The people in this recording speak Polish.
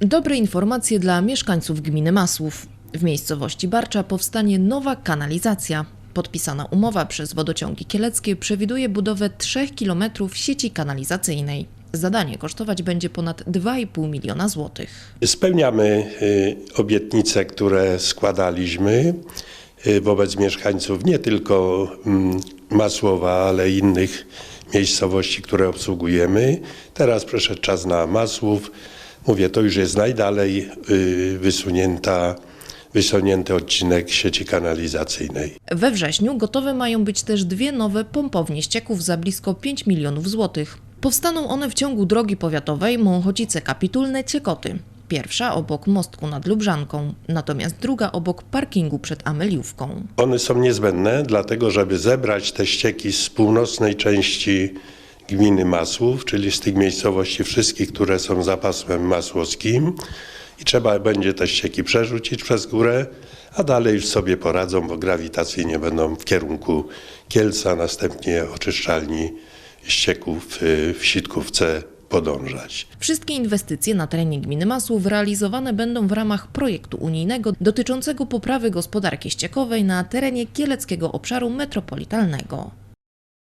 Dobre informacje dla mieszkańców gminy Masłów. W miejscowości Barcza powstanie nowa kanalizacja. Podpisana umowa przez wodociągi kieleckie przewiduje budowę 3 km sieci kanalizacyjnej. Zadanie kosztować będzie ponad 2,5 miliona złotych. Spełniamy y, obietnice, które składaliśmy y, wobec mieszkańców nie tylko mm, Masłowa, ale innych miejscowości, które obsługujemy. Teraz przyszedł czas na Masłów. Mówię, to już jest najdalej y, wysunięta, wysunięty odcinek sieci kanalizacyjnej. We wrześniu gotowe mają być też dwie nowe pompownie ścieków za blisko 5 milionów złotych. Powstaną one w ciągu drogi powiatowej Mąchocice-Kapitulne-Ciekoty. Pierwsza obok mostku nad Lubrzanką, natomiast druga obok parkingu przed Ameliówką. One są niezbędne, dlatego żeby zebrać te ścieki z północnej części gminy Masłów, czyli z tych miejscowości wszystkich, które są za pasmem masłowskim i trzeba będzie te ścieki przerzucić przez górę, a dalej już sobie poradzą, bo grawitacyjnie będą w kierunku Kielca, następnie oczyszczalni ścieków y, w Sitkówce podążać. Wszystkie inwestycje na terenie gminy Masłów realizowane będą w ramach projektu unijnego dotyczącego poprawy gospodarki ściekowej na terenie Kieleckiego Obszaru Metropolitalnego.